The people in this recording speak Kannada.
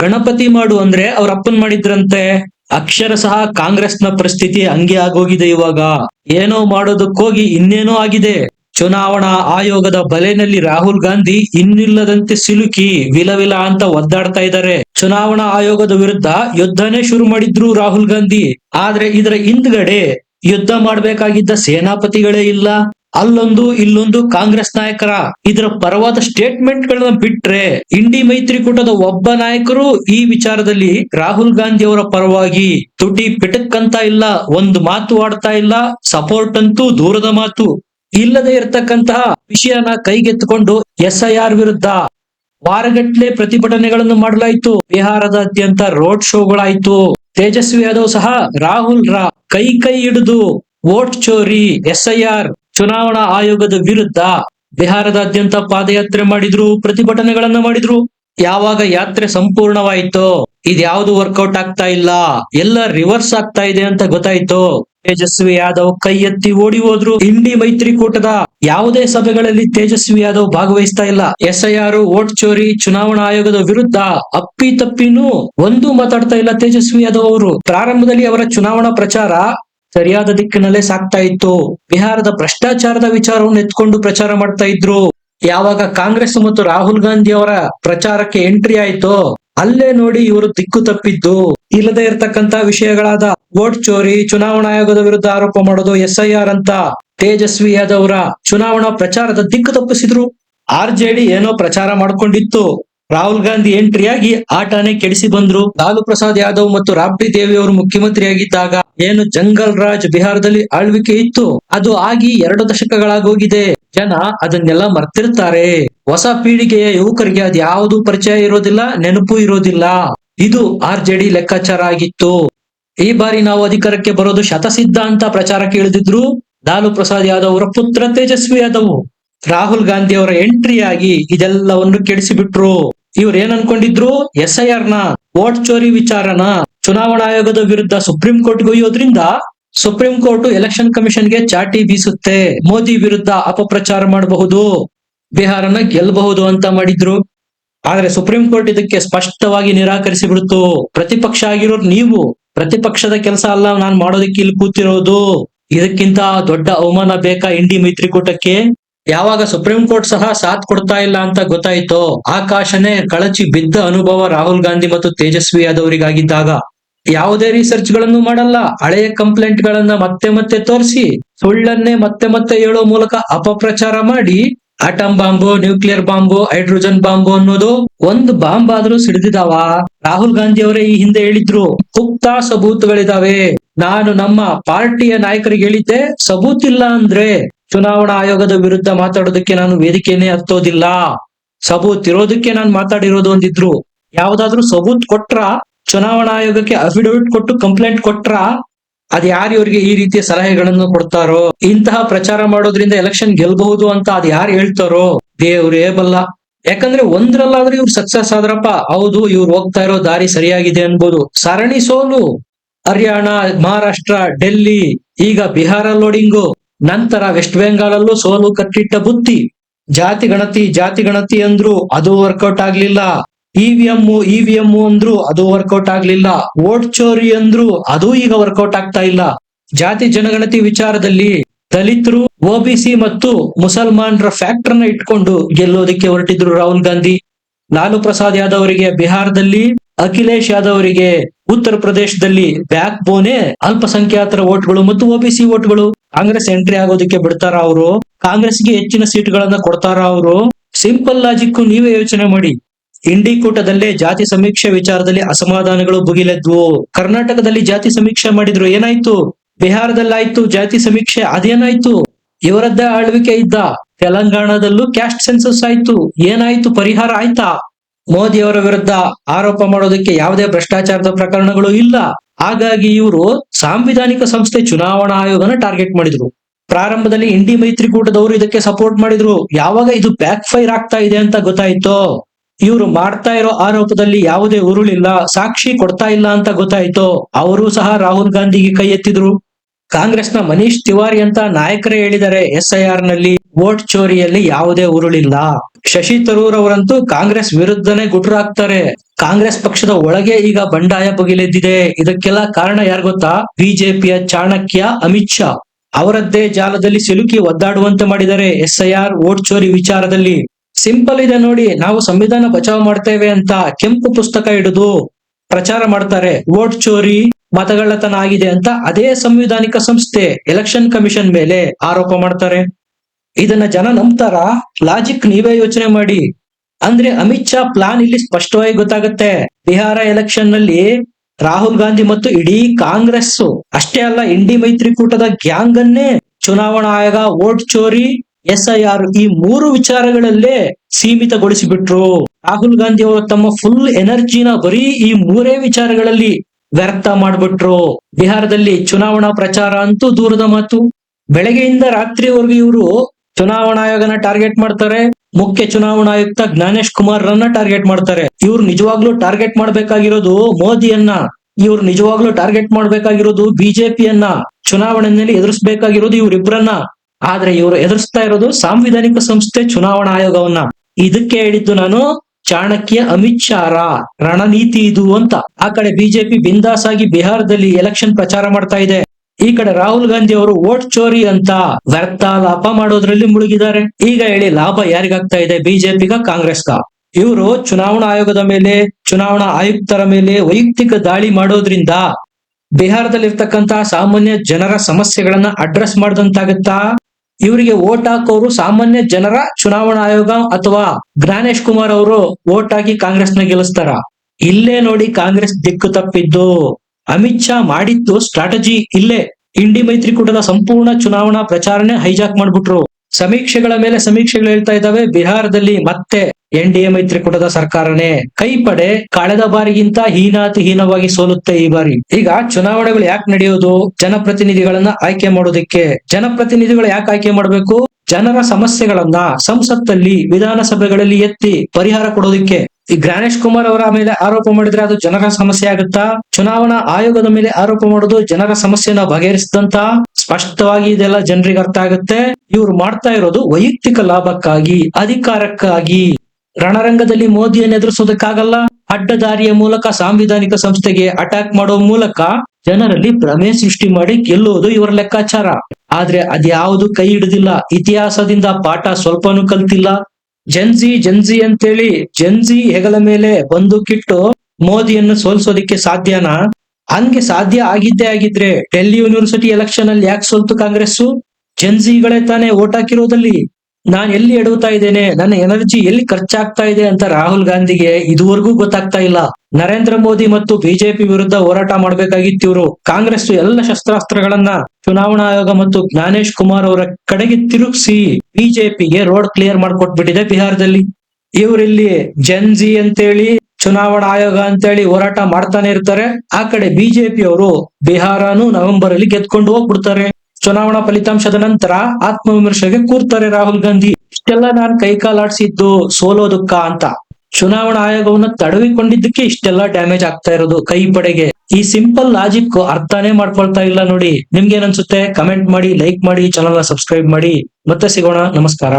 ಗಣಪತಿ ಮಾಡು ಅಂದ್ರೆ ಅವ್ರ ಅಪ್ಪನ್ ಮಾಡಿದ್ರಂತೆ. ಅಕ್ಷರ ಸಹ ಕಾಂಗ್ರೆಸ್ನ ಪರಿಸ್ಥಿತಿ ಹಂಗೆ ಆಗೋಗಿದೆ ಇವಾಗ. ಏನೋ ಮಾಡೋದಕ್ಕೋಗಿ ಇನ್ನೇನೋ ಆಗಿದೆ. ಚುನಾವಣಾ ಆಯೋಗದ ಬಲೆನಲ್ಲಿ ರಾಹುಲ್ ಗಾಂಧಿ ಇನ್ನಿಲ್ಲದಂತೆ ಸಿಲುಕಿ ವಿಲವಿಲ ಅಂತ ಒದ್ದಾಡ್ತಾ ಇದ್ದಾರೆ. ಚುನಾವಣಾ ಆಯೋಗದ ವಿರುದ್ಧ ಯುದ್ಧನೇ ಶುರು ಮಾಡಿದ್ರು ರಾಹುಲ್ ಗಾಂಧಿ. ಆದ್ರೆ ಇದರ ಹಿಂದ್ಗಡೆ ಯುದ್ಧ ಮಾಡ್ಬೇಕಾಗಿದ್ದ ಸೇನಾಪತಿಗಳೇ ಇಲ್ಲ. ಅಲ್ಲೊಂದು ಇಲ್ಲೊಂದು ಕಾಂಗ್ರೆಸ್ ನಾಯಕರ. ಇದರ ಪರವಾದ ಸ್ಟೇಟ್ಮೆಂಟ್ ಗಳನ್ನ ಬಿಟ್ರೆ ಇಂಡಿ ಮೈತ್ರಿಕೂಟದ ಒಬ್ಬ ನಾಯಕರು ಈ ವಿಚಾರದಲ್ಲಿ ರಾಹುಲ್ ಗಾಂಧಿ ಅವರ ಪರವಾಗಿ ತುಟಿ ಪಿಟಕ್ಕಂತ ಇಲ್ಲ, ಒಂದು ಮಾತು ಆಡ್ತಾ ಇಲ್ಲ ಸಪೋರ್ಟ್ ಅಂತೂ ದೂರದ ಮಾತು. ಇಲ್ಲದೆ ಇರತಕ್ಕಂತಹ ವಿಷಯನ ಕೈಗೆತ್ತಿಕೊಂಡು ಎಸ್ ಐ ಆರ್ ವಿರುದ್ಧ ವಾರಗಟ್ಲೆ ಪ್ರತಿಭಟನೆಗಳನ್ನು ಮಾಡಲಾಯಿತು. ಬಿಹಾರದಾದ್ಯಂತ ರೋಡ್ ಶೋಗಳಾಯ್ತು. ತೇಜಸ್ವಿ ಯಾದವ್ ಸಹ ರಾಹುಲ್ ರಾ ಕೈ ಕೈ ಹಿಡಿದು ವೋಟ್ ಚೋರಿ ಎಸ್ ಐ ಆರ್ ಚುನಾವಣಾ ಆಯೋಗದ ವಿರುದ್ಧ ಬಿಹಾರದಾದ್ಯಂತ ಪಾದಯಾತ್ರೆ ಮಾಡಿದ್ರು, ಪ್ರತಿಭಟನೆಗಳನ್ನ ಮಾಡಿದ್ರು. ಯಾವಾಗ ಯಾತ್ರೆ ಸಂಪೂರ್ಣವಾಯ್ತೋ, ಇದ್ಯಾವುದು ವರ್ಕೌಟ್ ಆಗ್ತಾ ಇಲ್ಲ, ಎಲ್ಲ ರಿವರ್ಸ್ ಆಗ್ತಾ ಇದೆ ಅಂತ ಗೊತ್ತಾಯ್ತು. ತೇಜಸ್ವಿ ಯಾದವ್ ಕೈ ಎತ್ತಿ ಓಡಿ ಹೋದ್ರು ಇಂಡಿ ಮೈತ್ರಿಕೂಟದ ಯಾವುದೇ ಸಭೆಗಳಲ್ಲಿ ತೇಜಸ್ವಿ ಯಾದವ್ ಭಾಗವಹಿಸ್ತಾ ಇಲ್ಲ. ಎಸ್ ಐ ಆರ್ ವೋಟ್ ಚೋರಿ, ಚುನಾವಣಾ ಆಯೋಗದ ವಿರುದ್ಧ ಅಪ್ಪಿ ತಪ್ಪಿನೂ ಒಂದು ಮಾತಾಡ್ತಾ ಇಲ್ಲ ತೇಜಸ್ವಿ ಯಾದವ್ ಅವರು. ಪ್ರಾರಂಭದಲ್ಲಿ ಅವರ ಚುನಾವಣಾ ಪ್ರಚಾರ ಸರಿಯಾದ ದಿಕ್ಕಿನಲ್ಲೇ ಸಾಗ್ತಾ ಇತ್ತು. ಬಿಹಾರದ ಭ್ರಷ್ಟಾಚಾರದ ವಿಚಾರವನ್ನು ಎತ್ಕೊಂಡು ಪ್ರಚಾರ ಮಾಡ್ತಾ ಇದ್ರು. ಯಾವಾಗ ಕಾಂಗ್ರೆಸ್ ಮತ್ತು ರಾಹುಲ್ ಗಾಂಧಿ ಅವರ ಪ್ರಚಾರಕ್ಕೆ ಎಂಟ್ರಿ ಆಯ್ತೋ, ಅಲ್ಲೇ ನೋಡಿ ಇವರು ದಿಕ್ಕು ತಪ್ಪಿದ್ದು. ಇಲ್ಲದೆ ಇರತಕ್ಕಂತ ವಿಷಯಗಳಾದ ವೋಟ್ ಚೋರಿ, ಚುನಾವಣಾ ಆಯೋಗದ ವಿರುದ್ಧ ಆರೋಪ ಮಾಡೋದು ಎಸ್ ಐ ಆರ್ ಅಂತ ತೇಜಸ್ವಿ ಯಾದವ್ ಅವರ ಚುನಾವಣಾ ಪ್ರಚಾರದ ದಿಕ್ಕು ತಪ್ಪಿಸಿದ್ರು. ಆರ್ ಜೆ ಡಿ ಏನೋ ಪ್ರಚಾರ ಮಾಡ್ಕೊಂಡಿತ್ತು. ರಾಹುಲ್ ಗಾಂಧಿ ಎಂಟ್ರಿ ಆಗಿ ಆಟನೇ ಕೆಡಿಸಿ ಬಂದ್ರು. ಲಾಲು ಪ್ರಸಾದ್ ಯಾದವ್ ಮತ್ತು ರಾಬ್ಡಿ ದೇವಿ ಅವರು ಮುಖ್ಯಮಂತ್ರಿಯಾಗಿದ್ದಾಗ ಏನು ಜಂಗಲ್ ರಾಜ್ ಬಿಹಾರದಲ್ಲಿ ಆಳ್ವಿಕೆ ಇತ್ತು ಅದು ಆಗಿ ಎರಡು ದಶಕಗಳಾಗೋಗಿದೆ. ಜನ ಅದನ್ನೆಲ್ಲ ಮರ್ತಿರ್ತಾರೆ. ಹೊಸ ಪೀಳಿಗೆಯ ಯುವಕರಿಗೆ ಅದು ಯಾವುದು ಪರಿಚಯ ಇರೋದಿಲ್ಲ, ನೆನಪು ಇರೋದಿಲ್ಲ. ಇದು ಆರ್ ಜೆ ಡಿ ಲೆಕ್ಕಾಚಾರ ಆಗಿತ್ತು. ಈ ಬಾರಿ ನಾವು ಅಧಿಕಾರಕ್ಕೆ ಬರೋದು ಶತಸಿದ್ಧ ಅಂತ ಪ್ರಚಾರಕ್ಕೆ ಇಳಿದಿದ್ರು. ಲಾಲು ಪ್ರಸಾದ್ ಯಾದವ್ ಅವರ ಪುತ್ರ ತೇಜಸ್ವಿ ಯಾದವ್ ರಾಹುಲ್ ಗಾಂಧಿ ಅವರ ಎಂಟ್ರಿ ಆಗಿ ಇದೆಲ್ಲವನ್ನು ಕೆಡಿಸಿಬಿಟ್ರು. ಇವ್ರು ಏನ್ ಅನ್ಕೊಂಡಿದ್ರು? ಎಸ್ ಐ ಆರ್ನ ವೋಟ್ ಚೋರಿ ವಿಚಾರನ ಚುನಾವಣಾ ಆಯೋಗದ ವಿರುದ್ಧ ಸುಪ್ರೀಂ ಕೋರ್ಟ್ ಒಯ್ಯೋದ್ರಿಂದ ಸುಪ್ರೀಂ ಕೋರ್ಟ್ ಎಲೆಕ್ಷನ್ ಕಮಿಷನ್ಗೆ ಚಾಟಿ ಬೀಸುತ್ತೆ. ಮೋದಿ ವಿರುದ್ಧ ಅಪಪ್ರಚಾರ ಮಾಡಬಹುದು. ಬಿಹಾರನ ಗೆಲ್ಲಬಹುದು ಅಂತ ಮಾಡಿದ್ರು. ಆದ್ರೆ ಸುಪ್ರೀಂ ಕೋರ್ಟ್ ಇದಕ್ಕೆ ಸ್ಪಷ್ಟವಾಗಿ ನಿರಾಕರಿಸಿ ಬಿಡ್ತು ಪ್ರತಿಪಕ್ಷ ಆಗಿರೋರು ನೀವು. ಪ್ರತಿಪಕ್ಷದ ಕೆಲಸ ಅಲ್ಲ, ನಾನ್ ಮಾಡೋದಕ್ಕೆ ಇಲ್ಲಿ ಕೂತಿರೋದು. ಇದಕ್ಕಿಂತ ದೊಡ್ಡ ಅವಮಾನ ಬೇಕಾ ಇಂಡಿ ಮೈತ್ರಿಕೂಟಕ್ಕೆ? ಯಾವಾಗ ಸುಪ್ರೀಂ ಕೋರ್ಟ್ ಸಹ ಸಾಥ್ ಕೊಡ್ತಾ ಇಲ್ಲ ಅಂತ ಗೊತ್ತಾಯ್ತೋ, ಆಕಾಶನೇ ಕಳಚಿ ಬಿದ್ದ ಅನುಭವ ರಾಹುಲ್ ಗಾಂಧಿ ಮತ್ತು ತೇಜಸ್ವಿ ಆದವರಿಗಾಗಿದ್ದಾಗ ಯಾವುದೇ ರಿಸರ್ಚ್ಗಳನ್ನು ಮಾಡಲ್ಲ ಹಳೆಯ ಕಂಪ್ಲೇಂಟ್ ಗಳನ್ನ ಮತ್ತೆ ಮತ್ತೆ ತೋರಿಸಿ, ಸುಳ್ಳನ್ನೇ ಮತ್ತೆ ಮತ್ತೆ ಹೇಳೋ ಮೂಲಕ ಅಪಪ್ರಚಾರ ಮಾಡಿ atom bomb nuclear bomb hydrogen bomb ಅನ್ನೋದು ಒಂದು ಬಾಂಬ್ ಆದ್ರೂ ಸಿಡಿದಿದಾವ. ರಾಹುಲ್ ಗಾಂಧಿ ಅವರೇ ಈ ಹಿಂದೆ ಹೇಳಿದ್ರು ಪುಕ್ತ ಸಬೂತುಗಳಿದಾವೆ. ನಾನು ನಮ್ಮ ಪಾರ್ಟಿಯ ನಾಯಕರಿಗೆ ಹೇಳಿದ್ದೆ ಸಬೂತ್ ಇಲ್ಲ ಅಂದ್ರೆ ಚುನಾವಣಾ ಆಯೋಗದ ವಿರುದ್ಧ ಮಾತಾಡೋದಕ್ಕೆ ನಾನು ವೇದಿಕೆನೇ ಹತ್ತೋದಿಲ್ಲ. ಸಬೂತ್ ಇರೋದಕ್ಕೆ ನಾನು ಮಾತಾಡಿರೋದು ಒಂದಿದ್ರು ಯಾವ್ದಾದ್ರು ಸಬೂತ್ ಕೊಟ್ರ, ಚುನಾವಣಾ ಆಯೋಗಕ್ಕೆ ಅಫಿಡವಿಟ್ ಕೊಟ್ಟು ಕಂಪ್ಲೇಂಟ್ ಕೊಟ್ರ ಅದ್ ಯಾರು ಇವ್ರಿಗೆ ಈ ರೀತಿಯ ಸಲಹೆಗಳನ್ನು ಕೊಡ್ತಾರೋ? ಇಂತಹ ಪ್ರಚಾರ ಮಾಡೋದ್ರಿಂದ ಎಲೆಕ್ಷನ್ ಗೆಲ್ಬಹುದು ಅಂತ ಅದ್ ಯಾರು ಹೇಳ್ತಾರೋ? ದೇವ್ರೇ ಬಲ್ಲ. ಯಾಕಂದ್ರೆ ಒಂದ್ರಲ್ಲಾದ್ರೂ ಇವ್ರು ಸಕ್ಸಸ್ ಆದ್ರಪ್ಪ. ಹೌದು, ಇವ್ರು ಹೋಗ್ತಾ ಇರೋ ದಾರಿ ಸರಿಯಾಗಿದೆ ಅನ್ಬೋದು. ಸರಣಿ ಸೋಲು. ಹರಿಯಾಣ, ಮಹಾರಾಷ್ಟ್ರ, ಡೆಲ್ಲಿ, ಈಗ ಬಿಹಾರ ಲೋಡಿಂಗು. ನಂತರ ವೆಸ್ಟ್ ಬೆಂಗಾಲ್ ಅಲ್ಲೂ ಸೋಲು ಕಟ್ಟಿಟ್ಟ ಬುತ್ತಿ. ಜಾತಿ ಗಣತಿ ಜಾತಿ ಗಣತಿ ಅಂದ್ರು ಅದು ವರ್ಕೌಟ್ ಆಗ್ಲಿಲ್ಲ. ಇವಿಎಂ ಇವಿಎಂ ಅಂದ್ರು ಅದು ವರ್ಕೌಟ್ ಆಗ್ಲಿಲ್ಲ. ವೋಟ್ ಚೋರಿ ಅಂದ್ರು ಅದು ಈಗ ವರ್ಕೌಟ್ ಆಗ್ತಾ ಇಲ್ಲ. ಜಾತಿ ಜನಗಣತಿ ವಿಚಾರದಲ್ಲಿ ದಲಿತರು ಒಬಿಸಿ ಮತ್ತು ಮುಸಲ್ಮಾನರ ಫ್ಯಾಕ್ಟರ್ನ ಇಟ್ಕೊಂಡು ಗೆಲ್ಲೋದಕ್ಕೆ ಹೊರಟಿದ್ರು ರಾಹುಲ್ ಗಾಂಧಿ. ಲಾಲು ಪ್ರಸಾದ್ ಯಾದವ್ ಅವರಿಗೆ ಬಿಹಾರದಲ್ಲಿ, ಅಖಿಲೇಶ್ ಯಾದವ್ ಅವರಿಗೆ ಉತ್ತರ ಪ್ರದೇಶದಲ್ಲಿ ಬ್ಯಾಕ್ ಬೋನೆ ಅಲ್ಪಸಂಖ್ಯಾತರ ಓಟ್ಗಳು ಮತ್ತು ಒಬಿಸಿ ಓಟ್ಗಳು ಕಾಂಗ್ರೆಸ್ ಎಂಟ್ರಿ ಆಗೋದಕ್ಕೆ ಬಿಡ್ತಾರ ಅವರು? ಕಾಂಗ್ರೆಸ್ಗೆ ಹೆಚ್ಚಿನ ಸೀಟ್ಗಳನ್ನ ಕೊಡ್ತಾರ ಅವರು? ಸಿಂಪಲ್ ಲಾಜಿಕ್ ನೀವೇ ಯೋಚನೆ ಮಾಡಿ. ಇಂಡಿ ಕೂಟದಲ್ಲೇ ಜಾತಿ ಸಮೀಕ್ಷೆ ವಿಚಾರದಲ್ಲಿ ಅಸಮಾಧಾನಗಳು ಭುಗಿಲೆದ್ವು. ಕರ್ನಾಟಕದಲ್ಲಿ ಜಾತಿ ಸಮೀಕ್ಷೆ ಮಾಡಿದ್ರು, ಏನಾಯ್ತು? ಬಿಹಾರದಲ್ಲಾಯ್ತು, ಜಾತಿ ಸಮೀಕ್ಷೆ ಅದೇನಾಯ್ತು? ಇವರದ್ದೇ ಆಳ್ವಿಕೆ ಇದ್ದ ತೆಲಂಗಾಣದಲ್ಲೂ ಕ್ಯಾಸ್ಟ್ ಸೆನ್ಸಸ್ ಆಯ್ತು. ಏನಾಯ್ತು? ಪರಿಹಾರ ಆಯ್ತಾ? ಮೋದಿಯವರ ವಿರುದ್ಧ ಆರೋಪ ಮಾಡೋದಕ್ಕೆ ಯಾವುದೇ ಭ್ರಷ್ಟಾಚಾರದ ಪ್ರಕರಣಗಳು ಇಲ್ಲ. ಹಾಗಾಗಿ ಇವರು ಸಾಂವಿಧಾನಿಕ ಸಂಸ್ಥೆ ಚುನಾವಣಾ ಆಯೋಗನ ಟಾರ್ಗೆಟ್ ಮಾಡಿದ್ರು. ಪ್ರಾರಂಭದಲ್ಲಿ ಇಂಡಿ ಮೈತ್ರಿಕೂಟದವರು ಇದಕ್ಕೆ ಸಪೋರ್ಟ್ ಮಾಡಿದ್ರು. ಯಾವಾಗ ಇದು ಬ್ಯಾಕ್ ಫೈರ್ ಆಗ್ತಾ ಇದೆ ಅಂತ ಗೊತ್ತಾಯ್ತೋ? ಇವರು ಮಾಡ್ತಾ ಇರೋ ಆರೋಪದಲ್ಲಿ ಯಾವುದೇ ಉರುಳಿಲ್ಲ, ಸಾಕ್ಷಿ ಕೊಡ್ತಾ ಇಲ್ಲ ಅಂತ ಗೊತ್ತಾಯ್ತು? ಅವರು ಸಹ ರಾಹುಲ್ ಗಾಂಧಿಗೆ ಕೈ ಎತ್ತಿದ್ರು. ಕಾಂಗ್ರೆಸ್ನ ಮನೀಶ್ ತಿವಾರಿ ಅಂತ ನಾಯಕರೇ ಹೇಳಿದ್ದಾರೆ ಎಸ್ ಐ ಆರ್ನಲ್ಲಿ ವೋಟ್ ಚೋರಿಯಲ್ಲಿ ಯಾವುದೇ ಉರುಳಿಲ್ಲ. ಶಶಿ ತರೂರ್ ಅವರಂತೂ ಕಾಂಗ್ರೆಸ್ ವಿರುದ್ಧನೇ ಗುಟ್ರಾಗ್ತಾರೆ. ಕಾಂಗ್ರೆಸ್ ಪಕ್ಷದ ಒಳಗೆ ಈಗ ಬಂಡಾಯ ಬಗೆಲೆದ್ದಿದೆ. ಇದಕ್ಕೆಲ್ಲ ಕಾರಣ ಯಾರು ಗೊತ್ತಾ? ಬಿಜೆಪಿಯ ಚಾಣಕ್ಯ ಅಮಿತ್ ಶಾ. ಅವರದ್ದೇ ಜಾಲದಲ್ಲಿ ಸಿಲುಕಿ ಒದ್ದಾಡುವಂತೆ ಮಾಡಿದ್ದಾರೆ ಎಸ್ ಐ ಆರ್ ವೋಟ್ ಚೋರಿ ವಿಚಾರದಲ್ಲಿ. ಸಿಂಪಲ್ ಇದೆ ನೋಡಿ. ನಾವು ಸಂವಿಧಾನ ಬಚಾವ್ ಮಾಡ್ತೇವೆ ಅಂತ ಕೆಂಪು ಪುಸ್ತಕ ಹಿಡಿದು ಪ್ರಚಾರ ಮಾಡ್ತಾರೆ. ವೋಟ್ ಚೋರಿ, ಮತಗಳ್ಳತನ ಆಗಿದೆ ಅಂತ ಅದೇ ಸಂವಿಧಾನಿಕ ಸಂಸ್ಥೆ ಎಲೆಕ್ಷನ್ ಕಮಿಷನ್ ಮೇಲೆ ಆರೋಪ ಮಾಡ್ತಾರೆ. ಇದನ್ನ ಜನ ನಂಬ್ತಾರ? ಲಾಜಿಕ್ ನೀವೇ ಯೋಚನೆ ಮಾಡಿ. ಅಂದ್ರೆ ಅಮಿತ್ ಶಾ ಪ್ಲಾನ್ ಇಲ್ಲಿ ಸ್ಪಷ್ಟವಾಗಿ ಗೊತ್ತಾಗುತ್ತೆ. ಬಿಹಾರ ಎಲೆಕ್ಷನ್ನಲ್ಲಿ ರಾಹುಲ್ ಗಾಂಧಿ ಮತ್ತು ಇಡೀ ಕಾಂಗ್ರೆಸ್ ಅಷ್ಟೇ ಅಲ್ಲ ಇಂಡಿ ಮೈತ್ರಿಕೂಟದ ಗ್ಯಾಂಗ್ ಅನ್ನೇ ಚುನಾವಣಾ ಆಯೋಗ ವೋಟ್ ಚೋರಿ ಎಸ್ ಐ ಆರ್ ಈ ಮೂರು ವಿಚಾರಗಳಲ್ಲೇ ಸೀಮಿತಗೊಳಿಸಿಬಿಟ್ರು. ರಾಹುಲ್ ಗಾಂಧಿ ಅವರು ತಮ್ಮ ಫುಲ್ ಎನರ್ಜಿನ ಬರೀ ಈ ಮೂರೇ ವಿಚಾರಗಳಲ್ಲಿ ವ್ಯರ್ಥ ಮಾಡ್ಬಿಟ್ರು. ಬಿಹಾರದಲ್ಲಿ ಚುನಾವಣಾ ಪ್ರಚಾರ ಅಂತೂ ದೂರದ ಮಾತು. ಬೆಳಗ್ಗೆಯಿಂದ ರಾತ್ರಿವರೆಗೂ ಇವರು ಚುನಾವಣಾ ಆಯೋಗನ ಟಾರ್ಗೆಟ್ ಮಾಡ್ತಾರೆ. ಮುಖ್ಯ ಚುನಾವಣಾ ಆಯುಕ್ತ ಜ್ಞಾನೇಶ್ ಕುಮಾರ್ ರನ್ನ ಟಾರ್ಗೆಟ್ ಮಾಡ್ತಾರೆ. ಇವ್ರು ನಿಜವಾಗ್ಲೂ ಟಾರ್ಗೆಟ್ ಮಾಡ್ಬೇಕಾಗಿರೋದು ಮೋದಿಯನ್ನ, ಇವ್ರು ನಿಜವಾಗ್ಲೂ ಟಾರ್ಗೆಟ್ ಮಾಡ್ಬೇಕಾಗಿರೋದು ಬಿಜೆಪಿಯನ್ನ, ಚುನಾವಣೆಯಲ್ಲಿ ಎದುರಿಸಬೇಕಾಗಿರೋದು ಇವ್ರಿಬ್ರನ್ನ. ಆದ್ರೆ ಇವರು ಎದುರಿಸ್ತಾ ಇರೋದು ಸಾಂವಿಧಾನಿಕ ಸಂಸ್ಥೆ ಚುನಾವಣಾ ಆಯೋಗವನ್ನ. ಇದಕ್ಕೆ ಹೇಳಿದ್ದು ನಾನು ಚಾಣಕ್ಯ ಅಮಿತ್ ಶಾರ ರಣನೀತಿ ಇದು ಅಂತ. ಆ ಕಡೆ ಬಿಜೆಪಿ ಬಿಂದಾಸ್ ಆಗಿ ಬಿಹಾರದಲ್ಲಿ ಎಲೆಕ್ಷನ್ ಪ್ರಚಾರ ಮಾಡ್ತಾ ಇದೆ. ಈ ಕಡೆ ರಾಹುಲ್ ಗಾಂಧಿ ಅವರು ವೋಟ್ ಚೋರಿ ಅಂತ ವ್ಯರ್ಥ ಲಾಭ ಮಾಡೋದ್ರಲ್ಲಿ ಮುಳುಗಿದ್ದಾರೆ. ಈಗ ಹೇಳಿ ಲಾಭ ಯಾರಿಗಾಗ್ತಾ ಇದೆ, ಬಿಜೆಪಿಗ, ಕಾಂಗ್ರೆಸ್ಗ? ಇವರು ಚುನಾವಣಾ ಆಯೋಗದ ಮೇಲೆ, ಚುನಾವಣಾ ಆಯುಕ್ತರ ಮೇಲೆ ವೈಯಕ್ತಿಕ ದಾಳಿ ಮಾಡೋದ್ರಿಂದ ಬಿಹಾರದಲ್ಲಿರ್ತಕ್ಕಂತಹ ಸಾಮಾನ್ಯ ಜನರ ಸಮಸ್ಯೆಗಳನ್ನ ಅಡ್ರೆಸ್ ಮಾಡ್ದಂತಾಗತ್ತಾ? ಇವರಿಗೆ ಓಟ್ ಹಾಕೋರು ಸಾಮಾನ್ಯ ಜನರ ಚುನಾವಣಾ ಆಯೋಗ ಅಥವಾ ಜ್ಞಾನೇಶ್ ಕುಮಾರ್ ಅವರು ಓಟ್ ಹಾಕಿ ಕಾಂಗ್ರೆಸ್ನ ಗೆಲ್ಲಿಸ್ತಾರ? ಇಲ್ಲೇ ನೋಡಿ ಕಾಂಗ್ರೆಸ್ ದಿಕ್ಕು ತಪ್ಪಿದ್ದು. ಅಮಿತ್ ಶಾ ಮಾಡಿದ್ದು ಸ್ಟ್ರಾಟಜಿ ಇಲ್ಲೇ. ಇಂಡಿ ಮೈತ್ರಿಕೂಟದ ಸಂಪೂರ್ಣ ಚುನಾವಣಾ ಪ್ರಚಾರನೆ ಹೈಜಾಕ್ ಮಾಡ್ಬಿಟ್ರು. ಸಮೀಕ್ಷೆಗಳ ಮೇಲೆ ಸಮೀಕ್ಷೆಗಳು ಹೇಳ್ತಾ ಇದ್ದಾವೆ. ಬಿಹಾರದಲ್ಲಿ ಮತ್ತೆ ಎನ್ ಡಿ ಎ ಮೈತ್ರಿಕೂಟದ ಸರ್ಕಾರನೇ ಕೈ ಪಡೆ ಕಳೆದ ಬಾರಿಗಿಂತ ಹೀನಾತಿಹೀನವಾಗಿ ಸೋಲುತ್ತೆ ಈ ಬಾರಿ. ಈಗ ಚುನಾವಣೆಗಳು ಯಾಕೆ ನಡೆಯೋದು? ಜನಪ್ರತಿನಿಧಿಗಳನ್ನ ಆಯ್ಕೆ ಮಾಡೋದಕ್ಕೆ. ಜನಪ್ರತಿನಿಧಿಗಳು ಯಾಕೆ ಆಯ್ಕೆ ಮಾಡಬೇಕು? ಜನರ ಸಮಸ್ಯೆಗಳನ್ನ ಸಂಸತ್ತಲ್ಲಿ, ವಿಧಾನಸಭೆಗಳಲ್ಲಿ ಎತ್ತಿ ಪರಿಹಾರ ಕೊಡೋದಕ್ಕೆ. ಈ ಜ್ಞಾನೇಶ್ ಕುಮಾರ್ ಅವರ ಮೇಲೆ ಆರೋಪ ಮಾಡಿದ್ರೆ ಅದು ಜನರ ಸಮಸ್ಯೆ ಆಗುತ್ತಾ? ಚುನಾವಣಾ ಆಯೋಗದ ಮೇಲೆ ಆರೋಪ ಮಾಡೋದು ಜನರ ಸಮಸ್ಯೆನ ಬಗೆಹರಿಸಿದಂತ? ಸ್ಪಷ್ಟವಾಗಿ ಇದೆಲ್ಲ ಜನರಿಗೆ ಅರ್ಥ ಆಗುತ್ತೆ. ಇವ್ರು ಮಾಡ್ತಾ ಇರೋದು ವೈಯಕ್ತಿಕ ಲಾಭಕ್ಕಾಗಿ, ಅಧಿಕಾರಕ್ಕಾಗಿ. ರಣರಂಗದಲ್ಲಿ ಮೋದಿಯನ್ನು ಎದುರಿಸೋದಕ್ಕಾಗಲ್ಲ? ಅಡ್ಡದಾರಿಯ ಮೂಲಕ ಸಾಂವಿಧಾನಿಕ ಸಂಸ್ಥೆಗೆ ಅಟ್ಯಾಕ್ ಮಾಡೋ ಮೂಲಕ ಜನರಲ್ಲಿ ಭ್ರಮೆ ಸೃಷ್ಟಿ ಮಾಡಿ ಗೆಲ್ಲುವುದು ಇವರ ಲೆಕ್ಕಾಚಾರ. ಆದ್ರೆ ಅದ್ಯಾವುದು ಕೈ ಹಿಡಿದಿಲ್ಲ. ಇತಿಹಾಸದಿಂದ ಪಾಠ ಸ್ವಲ್ಪನೂ ಕಲ್ತಿಲ್ಲ. ಜನ್ಜಿ ಜನ್ಜಿ ಅಂತೇಳಿ ಜನ್ಜಿ ಹೆಗಲ ಮೇಲೆ ಬಂದೂಕಿಟ್ಟು ಮೋದಿಯನ್ನು ಸೋಲ್ಸೋದಿಕ್ಕೆ ಸಾಧ್ಯನಾ? ಹಂಗೆ ಸಾಧ್ಯ ಆಗಿದ್ದೇ ಆಗಿದ್ರೆ ಡೆಲ್ಲಿ ಯೂನಿವರ್ಸಿಟಿ ಎಲೆಕ್ಷನ್ ಅಲ್ಲಿ ಯಾಕೆ ಸೋಲ್ತು ಕಾಂಗ್ರೆಸ್ ಜನ್ಜಿಗಳೇ ತಾನೇ ಓಟ್ ಹಾಕಿರೋದಲ್ಲಿ? ನಾನ್ ಎಲ್ಲಿ ಎಡುತ್ತಾ ಇದ್ದೇನೆ? ನನ್ನ ಎನರ್ಜಿ ಎಲ್ಲಿ ಖರ್ಚಾಗ್ತಾ ಇದೆ ಅಂತ ರಾಹುಲ್ ಗಾಂಧಿಗೆ ಇದುವರೆಗೂ ಗೊತ್ತಾಗ್ತಾ ಇಲ್ಲ. ನರೇಂದ್ರ ಮೋದಿ ಮತ್ತು ಬಿಜೆಪಿ ವಿರುದ್ಧ ಹೋರಾಟ ಮಾಡಬೇಕಾಗಿತ್ತು ಇವರು ಕಾಂಗ್ರೆಸ್ ಎಲ್ಲ ಶಸ್ತ್ರಾಸ್ತ್ರಗಳನ್ನ ಚುನಾವಣಾ ಆಯೋಗ ಮತ್ತು ಜ್ಞಾನೇಶ್ ಕುಮಾರ್ ಅವರ ಕಡೆಗೆ ತಿರುಗಿಸಿ ಬಿಜೆಪಿಗೆ ರೋಡ್ ಕ್ಲಿಯರ್ ಮಾಡ್ಕೊಟ್ಬಿಟ್ಟಿದೆ ಬಿಹಾರದಲ್ಲಿ. ಇವರಿಲ್ಲಿ ಜನ್ಜಿ ಅಂತೇಳಿ, ಚುನಾವಣಾ ಆಯೋಗ ಅಂತೇಳಿ ಹೋರಾಟ ಮಾಡ್ತಾನೆ ಇರ್ತಾರೆ. ಆ ಕಡೆ ಬಿಜೆಪಿ ಅವರು ಬಿಹಾರನು ನವೆಂಬರ್ ಅಲ್ಲಿ ಗೆದ್ಕೊಂಡು ಹೋಗ್ಬಿಡ್ತಾರೆ. ಚುನಾವಣಾ ಫಲಿತಾಂಶದ ನಂತರ ಆತ್ಮವಿಮರ್ಶೆಗೆ ಕೂರ್ತಾರೆ ರಾಹುಲ್ ಗಾಂಧಿ. ಇಷ್ಟೆಲ್ಲ ನಾನ್ ಕೈಕಾಲಾಡ್ಸಿದ್ದು ಸೋಲೋದಕ್ಕ ಅಂತ. ಚುನಾವಣಾ ಆಯೋಗವನ್ನ ತಡವಿಕೊಂಡಿದ್ದಕ್ಕೆ ಇಷ್ಟೆಲ್ಲ ಡ್ಯಾಮೇಜ್ ಆಗ್ತಾ ಇರೋದು ಕೈ ಪಡೆಗೆ. ಈ ಸಿಂಪಲ್ ಲಾಜಿಕ್ ಅರ್ಥನೇ ಮಾಡ್ಕೊಳ್ತಾ ಇಲ್ಲ ನೋಡಿ. ನಿಮ್ಗೆ ಅನ್ಸುತ್ತೆ? ಕಮೆಂಟ್ ಮಾಡಿ, ಲೈಕ್ ಮಾಡಿ ಚಾನಲ್ ಸಬ್ಸ್ಕ್ರೈಬ್ ಮಾಡಿ. ಮತ್ತೆ ಸಿಗೋಣ. ನಮಸ್ಕಾರ.